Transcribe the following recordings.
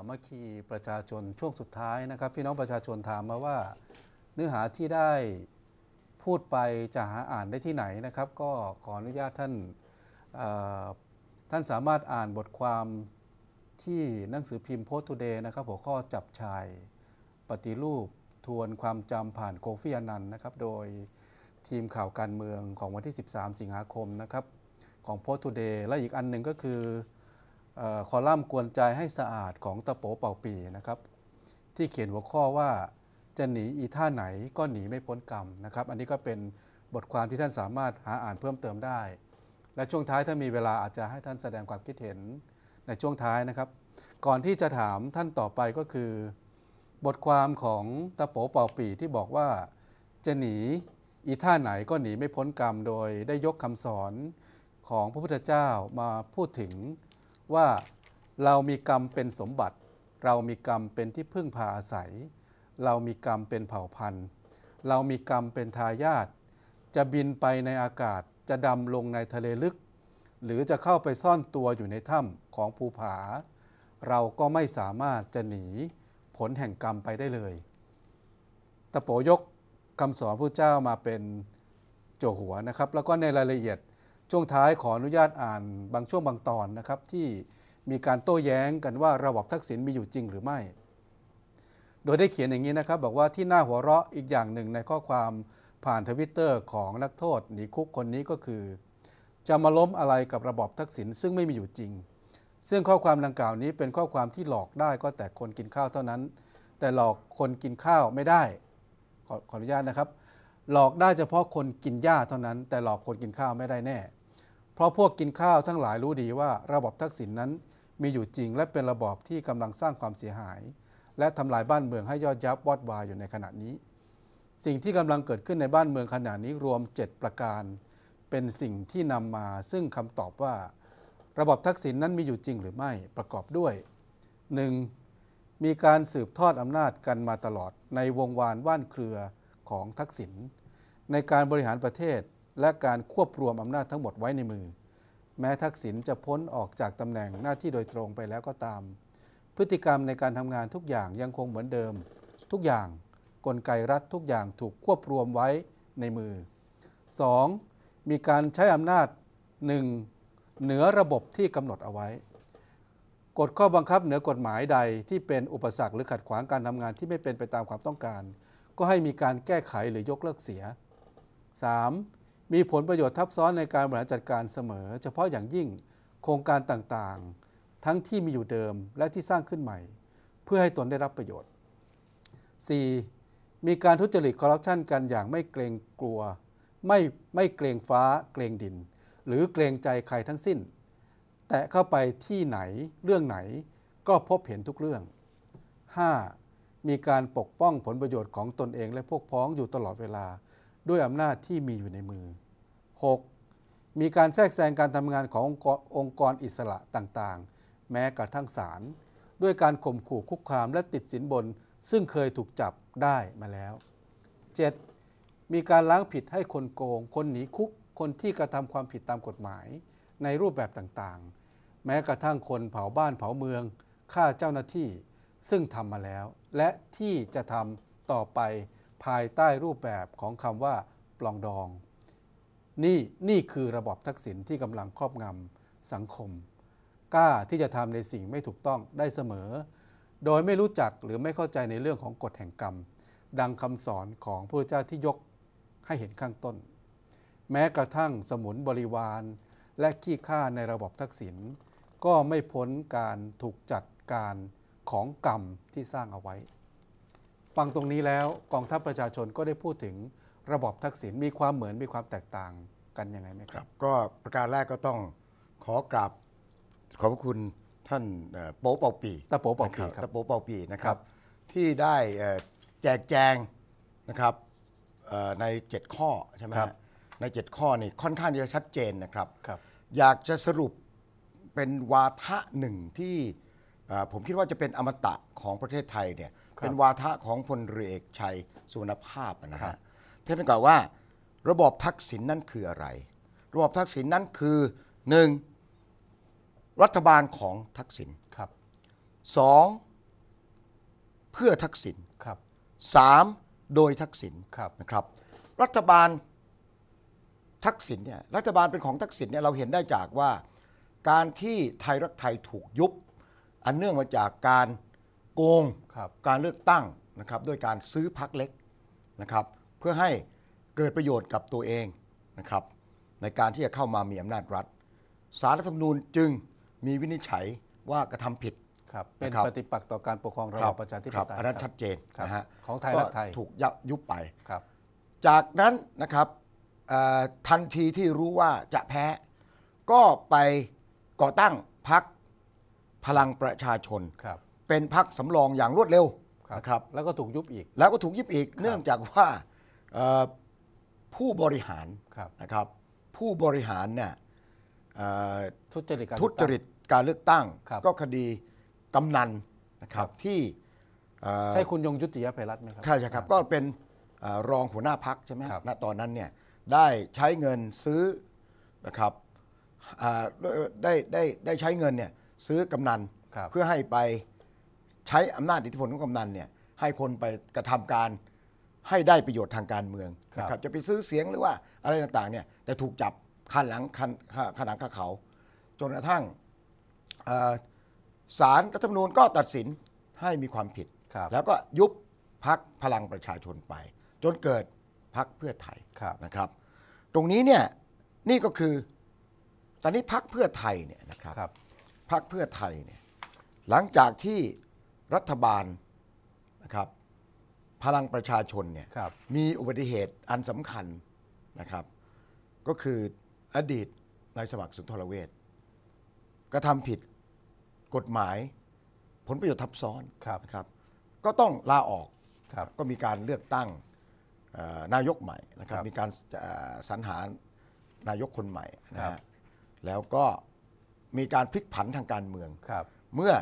ามัคคีประชาชนช่วงสุดท้ายนะครับ พี่น้องประชาชนถามมาว่า เนื้อหาที่ได้พูดไปจะหาอ่านได้ที่ไหนนะครับ ก็ขออนุญาตท่านท่านสามารถอ่านบทความที่หนังสือพิมพ์โพสต์ทูเดย์นะครับ หัวข้อจับชายปฏิรูปทวนความจำผ่านโคฟี่อนันต์นะครับ โดยทีมข่าวการเมืองของวันที่ 13 สิงหาคมนะครับ ของโพสต์ทูเดย์และอีกอันหนึ่งก็คือ คอลัมน์กวนใจให้สะอาดของตะโปเป่าปีนะครับ ที่เขียนหัวข้อว่าจะหนีอีท่าไหนก็หนีไม่พ้นกรรมนะครับ อันนี้ก็เป็นบทความที่ท่านสามารถหาอ่านเพิ่มเติมได้ และช่วงท้ายถ้ามีเวลาอาจจะให้ท่านแสดงความคิดเห็นในช่วงท้ายนะครับ ก่อนที่จะถามท่านต่อไปก็คือ บทความของตะโปเป่าปีที่บอกว่าจะหนีอีท่าไหนก็หนีไม่พ้นกรรมโดยได้ยกคำสอนของพระพุทธเจ้ามาพูดถึง ว่าเรามีกรรมเป็นสมบัติ เรามีกรรมเป็นที่พึ่งพาอาศัย เรามีกรรมเป็นเผ่าพันธุ์ เรามีกรรมเป็นทายาทจะบินไปในอากาศจะดำลงในทะเลลึก หรือจะเข้าไปซ่อนตัวอยู่ในถ้ำของภูผา เราก็ไม่สามารถจะหนีผลแห่งกรรมไปได้เลยตะโปยกคำสอนพระเจ้ามาเป็นโจหัวนะครับ แล้วก็ในรายละเอียด ช่วงท้ายขออนุญาตอ่านบางช่วงบางตอนนะครับที่มีการโต้แย้งกันว่าระบบทักษิณมีอยู่จริงหรือไม่ โดยได้เขียนอย่างนี้นะครับ บอกว่าที่น่าหัวเราะอีกอย่างหนึ่งในข้อความผ่านทวิตเตอร์ของนักโทษหนีคุกคนนี้ก็คือ จะมาล้มอะไรกับระบบทักษิณซึ่งไม่มีอยู่จริง ซึ่งข้อความดังกล่าวนี้เป็นข้อความที่หลอกได้ก็แต่คนกินข้าวเท่านั้น แต่หลอกคนกินข้าวไม่ได้ขอขออนุญาตนะครับ หลอกได้เฉพาะคนกินหญ้าเท่านั้น แต่หลอกคนกินข้าวไม่ได้แน่ เพราะพวกกินข้าวทั้งหลายรู้ดีว่าระบบทักษิณนนั้นมีอยู่จริงและเป็นระบอบที่กำลังสร้างความเสียหาย และทำลายบ้านเมืองให้ยอดยับวอดวายอยู่ในขณะนี้ สิ่งที่กำลังเกิดขึ้นในบ้านเมืองขณะนี้รวม 7 ประการ เป็นสิ่งที่นำมาซึ่งคำตอบว่า ระบบทักษิณนนั้นมีอยู่จริงหรือไม่ประกอบด้วย 1. มีการสืบทอดอำนาจกันมาตลอดในวงวานว่านเครือของทักษิณในการบริหารประเทศ และการควบรวมอำนาจทั้งหมดไว้ในมือ แม้ทักษิณจะพ้นออกจากตำแหน่งหน้าที่โดยตรงไปแล้วก็ตาม พฤติกรรมในการทำงานทุกอย่างยังคงเหมือนเดิม ทุกอย่างกลไกรัฐทุกอย่างถูกควบรวมไว้ในมือ 2. มีการใช้อำนาจ 1. เหนือระบบที่กำหนดเอาไว้ กฎข้อบังคับเหนือกฎหมายใดที่เป็นอุปสรรคหรือขัดขวางการทำงานที่ไม่เป็นไปตามความต้องการ ก็ให้มีการแก้ไขหรือยกเลิกเสีย 3. มีผลประโยชน์ทับซ้อนในการบริหารจัดการเสมอ เฉพาะอย่างยิ่งโครงการต่างๆ ทั้งที่มีอยู่เดิมและที่สร้างขึ้นใหม่ เพื่อให้ตนได้รับประโยชน์ 4. มีการทุจริตคอร์รัปชันกันอย่างไม่เกรงกลัว ไม่ไม่เกรงฟ้า เกรงดิน หรือเกรงใจใครทั้งสิ้น แต่เข้าไปที่ไหนเรื่องไหนก็พบเห็นทุกเรื่อง 5. มีการปกป้องผลประโยชน์ของตนเองและพวกพ้องอยู่ตลอดเวลา ด้วยอำนาจที่มีอยู่ในมือ 6. มีการแทรกแซงการทำงานขององค์กรอิสระต่างๆ แม้กระทั่งศาลด้วยการข่มขู่คุกคามและติดสินบน ซึ่งเคยถูกจับได้มาแล้ว 7. มีการล้างผิดให้คนโกง คนหนีคุกคนที่กระทำความผิดตามกฎหมาย ในรูปแบบต่างๆ แม้กระทั่งคนเผาบ้านเผาเมืองฆ่าเจ้าหน้าที่ ซึ่งทำมาแล้ว และที่จะทำต่อไป ภายใต้รูปแบบของคำว่าปลองดอง นี่นี่คือระบบทักษิณที่กำลังครอบงำสังคม กล้าที่จะทำในสิ่งไม่ถูกต้องได้เสมอ โดยไม่รู้จักหรือไม่เข้าใจในเรื่องของกฎแห่งกรรม ดังคำสอนของพระเจ้าที่ยกให้เห็นข้างต้น แม้กระทั่งสมุนบริวารและขี้ข้าในระบบทักษิณก็ไม่พ้นการถูกจัดการของกรรมที่สร้างเอาไว้ ฟังตรงนี้แล้วกองทัพประชาชนก็ได้พูดถึงระบบทักษิณมีความเหมือนมีความแตกต่างกันยังไงไหมคครัรับบก็ประการแรกก็ต้องขอกราบขอบพระคุณท่านเอ่อโป๊เป่าปีตะโปเป่าปีนะครับตะโป๊เป่าปีนะคครัรับบที่ได้เอ่อแจกแจงนะครับเอ่อใน 7 ข้อใช่ไหมครัฮะบใน 7 ข้อนี่ค่อนข้างที่จะชัดเจนนะครับครับอยากจะสรุปเป็นวาทะหนึ่งที่เอ่อ ผมคิดว่าจะเป็นอมตะของประเทศไทยเนี่ยครับเป็นวาทะของพลเรือเอกชัยสุวรรณภาพนะครัฮะบท่านกล่าวว่า ระบอบทักษิณนั่นคืออะไร ระบอบทักษิณนั่นคือหนึ่งรัฐบาลของทักษิณครับสองเพื่อทักษิณครับสามโดยทักษิณครับนะครับ รัฐบาลทักษิณเนี่ยรัฐบาลเป็นของทักษิณเนี่ยเราเห็นได้จากว่า การที่ไทยรักไทยถูกยุบ อันเนื่องมาจากการโกงครับการเลือกตั้งนะครับด้วยการซื้อพักเล็กนะครับ เพื่อให้เกิดประโยชน์กับตัวเองนะครับ ในการที่จะเข้ามามีอำนาจรัฐสารรัฐธรรมนูญจึงมีวินิจฉัยว่ากระทำผิดครับเป็นนะครับปฏิปักษ์ต่อการปกครองระคบรัอบประชาธิปครับไตยอันนั้นครับชัดเจนครับนะฮะของไทยรักไทยก็ถูกยับยุบไปครับ จากนั้นนะครับเอ่อทันทีที่รู้ว่าจะแพ้ ก็ไปก่อตั้งพัก พลังประชาชน ครับเป็นพักสำรองอย่างรวดเร็วนะครับ แล้วก็ถูกยุบอีก แล้วก็ถูกยิบอีกเนื่องจากว่าเอ่อผู้บริหารครับ นะครับ ผู้บริหารเนี่ยเอ่อทุจริตการ ทุจริตการเลือกตั้ง ครับก็คดีกำนันนะครับที่เอ่อ ใช่คุณยงยุติยภัยรัตน์ไหมครับใช่ใช่ครับ ก็เป็นเอ่อรองหัวหน้าพักใช่ไหมครับ ณตอนนั้นเนี่ยได้ใช้เงินซื้อนะครับอ่าได้ได้ได้ใช้เงินเนี่ย ซื้อกำนันครับเพื่อให้ไปใช้อำนาจอิทธิพลของกำนันเนี่ยให้คนไปกระทำการให้ได้ประโยชน์ทางการเมืองครับนะครับจะไปซื้อเสียงหรือว่าอะไรต่างๆเนี่ยแต่ถูกจับคันหลังคันขนังขาเขา จนกระทั่งเอ่อศาลรัฐธรรมนูญก็ตัดสินให้มีความผิดครับแล้วก็ยุบพักพลังประชาชนไป จนเกิดพักเพื่อไทยครับนะครับ ตรงนี้เนี่ยนี่ก็คือตอนนี้พักเพื่อไทยเนี่ยนะครับครับ พักเพื่อไทยเนี่ยหลังจากที่รัฐบาลนะครับพลังประชาชนเนี่ยครับมีอุบัติเหตุอันสำคัญนะครับ ก็คืออดีตนายสมัครสุนทรเวชกระทำผิดกฎหมายผลประโยชน์ทับซ้อนครับนะครับ ก็ต้องลาออกครับก็มีการเลือกตั้งเอ่อนายกใหม่นะครับครับมีการเอ่อสรรหานายกคนใหม่นะครัฮะบแล้วก็ มีการพลิกผันทางการเมือง ครับ เมื่อ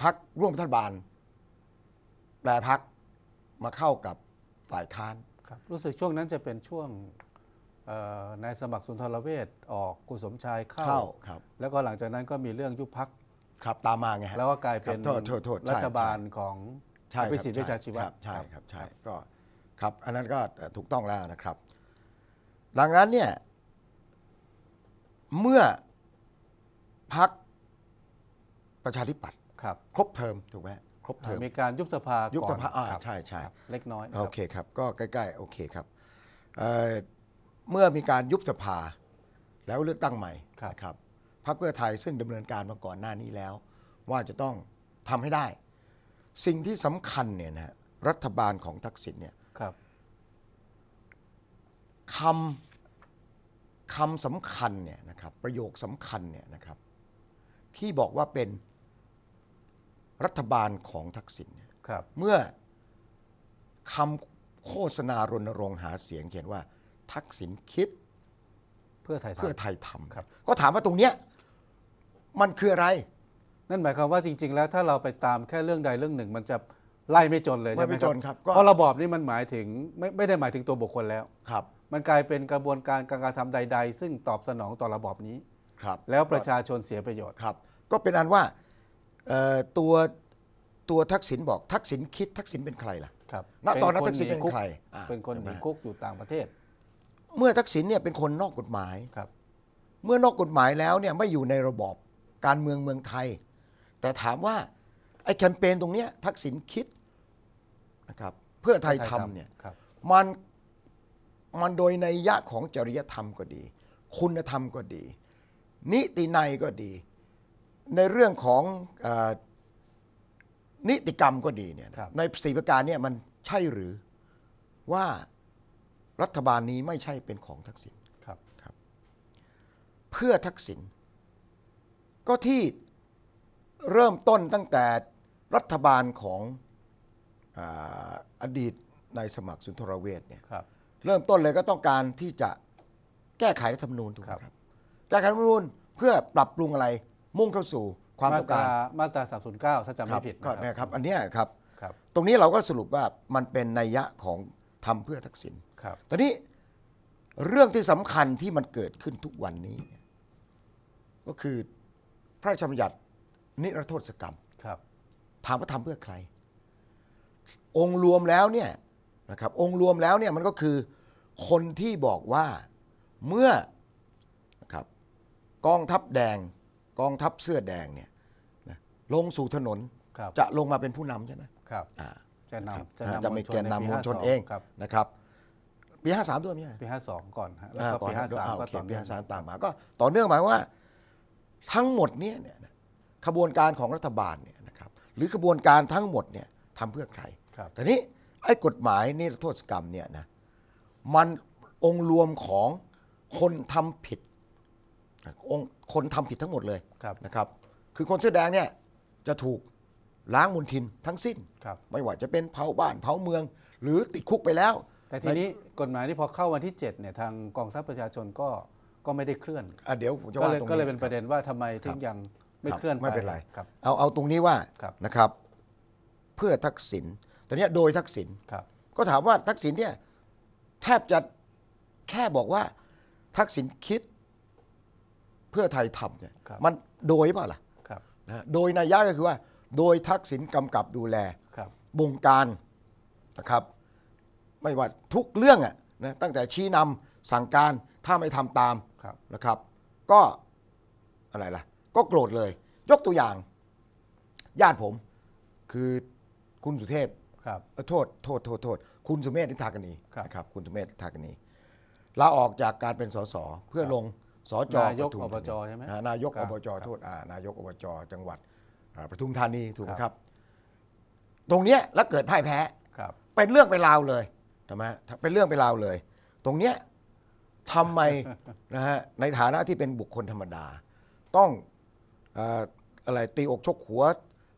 พักร่วมรัฐบาล แปลพักมาเข้ากับฝ่ายค้าน ครับ รู้สึกช่วงนั้นจะเป็นช่วงเอ่อนายสมัครสุนทรเวชออกกุสมชายเข้า เข้าครับ แล้วก็หลังจากนั้นก็มีเรื่องยุบพัก ครับตามมาไงฮะ แล้วก็กลายเป็นครับโทษโทษโทษใช่ รัฐบาลใช่ของใช่อภิสิทธิ์คเวรับชชาชีวะครับใช่ครับครับใช่ก็ครับ อันนั้นก็เอ่อถูกต้องแล้วนะครับ ดังนั้นเนี่ย เมื่อ พักประชาธิปัตย์ครับครบเทอมถูกไหมครบเทอมมีการยุบสภายุบก่อนสภาอ่าครับใช่ใช่ครับเล็กน้อยนะคโอรับเคครับ ก็ใกล้ๆโอเคครับเอ่อเมื่อมีการยุบสภาแล้วเลือกตั้งใหม่ครับนะครับพรรคเพื่อไทยซึ่งดำเนินการมาก่อนหน้านี้แล้ว ว่าจะต้องทำให้ได้ สิ่งที่สำคัญเนี่ยนะรัฐบาลของทักษิณเนี่ยครับคำคำสำคัญเนี่ยนะครับประโยคสำคัญเนี่ยนะครับ ที่บอกว่าเป็นรัฐบาลของทักษิณเนี่ยครับ เมื่อคำโฆษณารณรงค์หาเสียงเขียนว่า ทักษิณคิดเพื่อไทยทำ เพื่อไทยทครับำก็ถามว่าตรงเนี้ยมันคืออะไร นั่นหมายความว่าจริง ๆ แล้วถ้าเราไปตามแค่เรื่องใดเรื่องหนึ่ง มันจะไล่ไม่จนเลยใช่ไหมไม่คจรับนครับก็ เพราะระบอบนี้มันหมายถึงไม่ไม่ได้หมายถึงตัวบุคคลแล้ว ครับ มันกลายเป็นกระบวนการการกระทำใด ๆ ซึ่งตอบสนองต่อระบอบนี้ ครับแล้วประชาชนเสียประโยชน์ ครับ ก็เป็นอันว่าเอ่อตัวตัวทักษิณบอกทักษิณคิดทักษิณเป็นใครล่ะ ครับณตอนนั้นคทักษิณหเป็นคุกใครอ่าเป็นคนหนีใช่ไหมคุกอยู่ต่างประเทศ เมื่อทักษิณเนี่ยเป็นคนนอกกฎหมาย ครับ เมื่อนอกกฎหมายแล้วเนี่ยไม่อยู่ในระบอบการเมืองเมืองไทย แต่ถามว่าไอ้แคมเปญตรงเนี้ยทักษิณคิดนะครับเพื่อไทยทำเนี่ยครับ มันมันโดยในยยะของจริยธรรมก็ดี คุณธรรมก็ดี นิตินัยก็ดี ในเรื่องของเออนิติกรรมก็ดีเนี่ยครับในสี่ประการเนี่ยมันใช่หรือว่ารัฐบาลนี้ไม่ใช่เป็นของทักษิณครับเพื่อทักษิณก็ที่เริ่มต้นตั้งแต่รัฐบาลของอาอดีตนายสมัครสุนทรเวชเนี่ยครับเริ่มต้นเลยก็ต้องการที่จะแก้ไขรัฐธรรมนูญถูกไหมครับครับ แก้ไขรัฐธรรมนูญเพื่อปรับปรุงอะไรมุ่งเข้าสู่ความมาต้องตราการมาตรา309ถ้าจำคไม่รับผิดก็นะเนครับยครับอันเนี้ยครับ ครับ ตรงนี้เราก็สรุปว่ามันเป็นนัยยะของทำเพื่อทักษิณครับ ตอนนี้เรื่องที่สำคัญที่มันเกิดขึ้นทุกวันนี้เนี่ยก็คือพระราชบัญญัตินิรโทษกรรม ครับ ถามว่าทำเพื่อใคร องค์รวมแล้วเนี่ยนะครับองค์รวมแล้วเนี่ยมันก็คือคนที่บอกว่าเมื่อนะครับ กองทัพแดง กองทัพเสื้อแดงเนี่ยนะลงสู่ถนนครับจะลงมาเป็นผู้นำใช่ไหมครับอ่าจะครับนำจะอ่านำจะไม่วลชแกนนำมวลชนใปีเอง52ครับนะครับปีห้าสามด้วยไหมปีห้าสองก่อนฮะแล้วอ่าก็ก่อนปีห้าสามอ่ก็โอเคต่อปีเนื่องห้าสามตามมาก็ต่อเนื่องหมายว่า ทั้งหมดเนี้เนี่ยนะขบวนการของรัฐบาลเนี่ยนะครับหรือขบวนการทั้งหมดเนี่ยทำเพื่อใครครับ แต่นี้ไอ้กฎหมายนิรโทษกรรมเนี่ยนะมันองค์รวมของคนทำผิด องค์คนทำผิดทั้งหมดเลยครับนะครับ คือคนเสื้อแดงเนี่ยจะถูกล้างมลทินทั้งสิ้นครับไม่ว่าจะเป็นเผาบ้านเผาเมือง หรือติดคุกไปแล้ว แต่ทีนี้กฎหมายที่พอเข้าวันที่7เนี่ยทางกองทัพประชาชนก็ก็ไม่ได้เคลื่อนอะเดี๋ยวผมจะก็ว่าเลยตรงก็เลยนี้เป็นประเด็นว่าทำไมถึครังบยังไม่ครับเคลื่อนไปไม่เป็นไรครับเอาเอาตรงนี้ว่าครับนะครับ เพื่อทักษิณแต่เนี้ยโดยทักษิณครับก็ถามว่าทักษิณเนี่ยแทบจะแค่บอกว่าทักษิณคิดเพื่อไทยทำเนี่ยครับมันโดยเปล่าล่ะครับนะโดยนัยยะก็คือว่า โดยทักษิณกำกับดูแลครับบงการนะครับ ไม่ว่าทุกเรื่องอะนะตั้งแต่ชี้นำสั่งการถ้าไม่ทำตามครับ นะครับ ก็อะไรล่ะ ก็โกรธเลย ยกตัวอย่าง ญาติผม คือคุณสุเทพ ครับ เอ่อโทษ โทษ โทษ โทษ คุณสุเมธนิทากนีครับ นะครับ คุณสุเมธนิทากนีลาออกจากการเป็นสสเพื่อครับลง สจนายกปทุมอบจธานีใช่ไหมอ่านายกครัอบบจครับโทษอ่านายกอบจจังหวัดอ่าปทุมธานีถูกไหมครับครับ ตรงเนี้ยแล้วเกิดพ่ายแพ้ครับเป็นเรื่องเป็นราวเลยทำไมเป็นเรื่องเป็นราวเลย ตรงเนี้ยทำไมนะฮะในฐานะที่เป็นบุคคลธรรมดา ต้องเอ่ออะไรตีอกชกหัว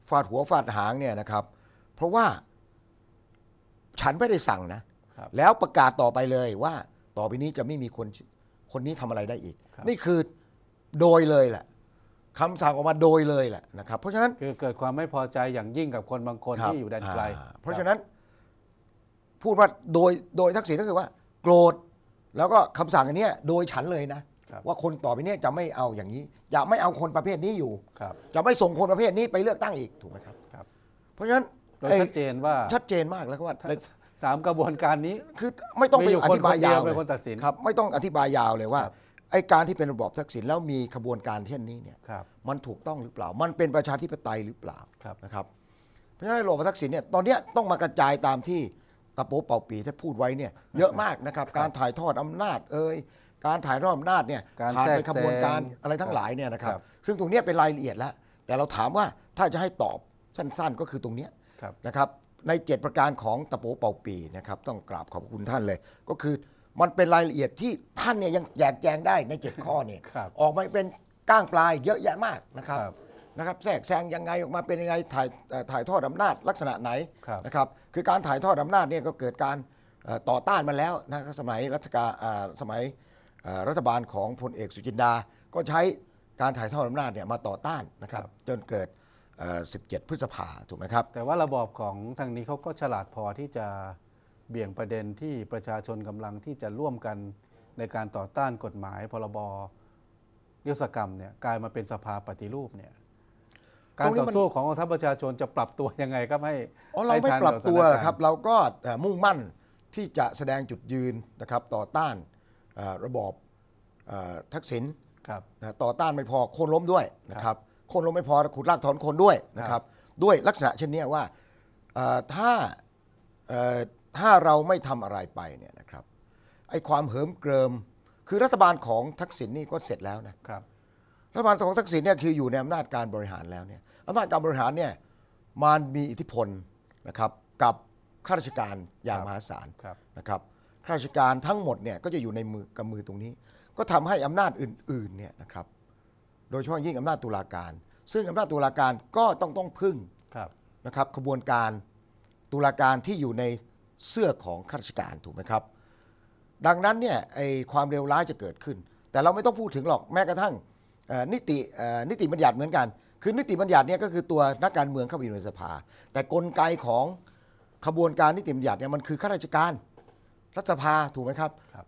ฟาดหัวฟาดหางเนี่ยนะครับ เพราะว่าฉันไม่ได้สั่งนะครับแล้วประกาศต่อไปเลยว่า ต่อไปนี้จะไม่มีคน คนนี้ทำอะไรได้อีกครับนี่คือโดยเลยแหละคำสั่งออกมาโดยเลยแหละนะครับ เพราะฉะนั้นคือเกิดความไม่พอใจอย่างยิ่งกับคนบางคนครับที่อยู่แดนไกลอ่าเพราะฉะนั้น พูดว่าโดยโดยทักษิณก็คือว่า โกรธแล้วก็คำสั่งอันเนี้ยโดยฉันเลยนะครับว่าคนต่อไปเนี้ยจะไม่เอาอย่างนี้จะไม่เอาคนประเภทนี้อยู่ครับจะไม่ส่งคนประเภทนี้ไปเลือกตั้งอีกถูกไหมครับครับเพราะฉะนั้นโดยไอ้ชัดเจนว่าชัดเจนมากแล้วก็ว่า สามกระบวนการนี้ คือไม่ต้องมีไปอยู่อคนธิบายคนเดียายววเป็นเลยคนตัดสินครับไม่ต้องอธิบายยาวเลยว่าครับไอ้การที่เป็นระบอบทักษิณแล้วมีขบวนการเช่นนี้เนี่ยครับมันถูกต้องหรือเปล่า มันเป็นประชาธิปไตยหรือเปล่าครับนะครับเพราะฉะนั้นระบอบทักษิณเนี่ยตอนเนี้ยต้องมากระจายตามที่ตะโปเป่าปีที่พูดไว้เนี่ยเยอะมากนะครับ การถ่ายทอดอำนาจเอ่ยการถ่ายทอดอำนาจเนี่ยการผ่านแทรไปกขบวนการแซงอะไรทั้งหลายเนี่ยนะครับครับซึ่งตรงเนี้ยเป็นรายละเอียดแล้ว แต่เราถามว่าถ้าจะให้ตอบสั้นๆ ก็คือตรงเนี้ยครับนะครับ ใน 7 ประการของตะโปเป่าปีนะครับต้องกราบขอบคุณท่านเลย ก็คือมันเป็นรายละเอียดที่ท่านเนี่ยยังแจกแจงได้ใน 7 ข้อเนี่ยครับออกมาเป็นก้างปลายเยอะแยะมากนะครับครับนะครับแทรกแซงยังไงออกมาเป็นยังไงถ่ายเอ่อถ่ายทอดอำนาจลักษณะไหนครับ นะครับคือการถ่ายทอดอำนาจเนี่ยก็เกิดการเอ่อต่อต้านมาแล้วนะครับสมัยรัชกาลอ่าสมัยเอ่อรัฐบาลของพลเอกสุจินดา ก็ใช้การถ่ายทอดอำนาจเนี่ยมาต่อต้านนะครับครับจนเกิดเอ่อ 17 พฤษภาถูกไหมครับ แต่ว่าระบอบของทางนี้เขาก็ฉลาดพอที่จะเบี่ยงประเด็นที่ประชาชนกำลังที่จะร่วมกันในการต่อต้านกฎหมาย พรบนิรศกรรมเนี่ยกลายมาเป็นสภาปฏิรูปเนี่ยการตรงนี้ต่อมันสู้ของกองทัพประชาชนจะปรับตัวยังไงครับให้อ๋อเราไม่ให้ทันปรับกัตัวสถานหรอกครับกาณ์เราก็เอ่อมุ่งมั่นที่จะแสดงจุดยืนนะครับต่อต้านเอ่อระบอบเอ่อทักษิณครับนะต่อต้านไม่พอโค่นล้มด้วยนะครับโค่นล้มไม่พอขุดรากถอนคนด้วยนะครับ ด้วยลักษณะเช่นเนี้ยว่าเอ่อถ้าเอ่อถ้าเราไม่ทำอะไรไปเนี่ยนะครับไอ้ความเหิมเกริม คือรัฐบาลของทักษิณนี่ก็เสร็จแล้วนะครับรัฐบาลของทักษิณเนี่ยคืออยู่ในอำนาจการบริหารแล้วเนี่ยอำนาจการบริหารเนี่ยมันมีอิทธิพลนะครับกับข้าราชการอย่างครับมหาศาลครับนะครับข้าราชการทั้งหมดเนี่ยก็จะอยู่ในมือกำมือตรงนี้ ก็ทำให้อำนาจอื่นๆเนี่ยนะครับ โดยเฉพาะยิ่งอำนาจตุลาการ ซึ่งอำนาจตุลาการก็ต้องต้องพึ่งครับนะครับขบวนการตุลาการที่อยู่ในเสื้อของข้าราชการถูกไหมครับ ดังนั้นเนี่ยไอความเลวร้ายจะเกิดขึ้น แต่เราไม่ต้องพูดถึงหรอกแม้กระทั่งเอ่อนิติเอ่อนิติบัญญัติเหมือนกัน คือนิติบัญญัติเนี่ยก็คือตัวนักการเมืองเข้าไปอยู่ในสภา แต่กลไกของขบวนการนิติบัญญัติเนี่ยมันคือข้าราชการรัฐสภาถูกไหมครับครับ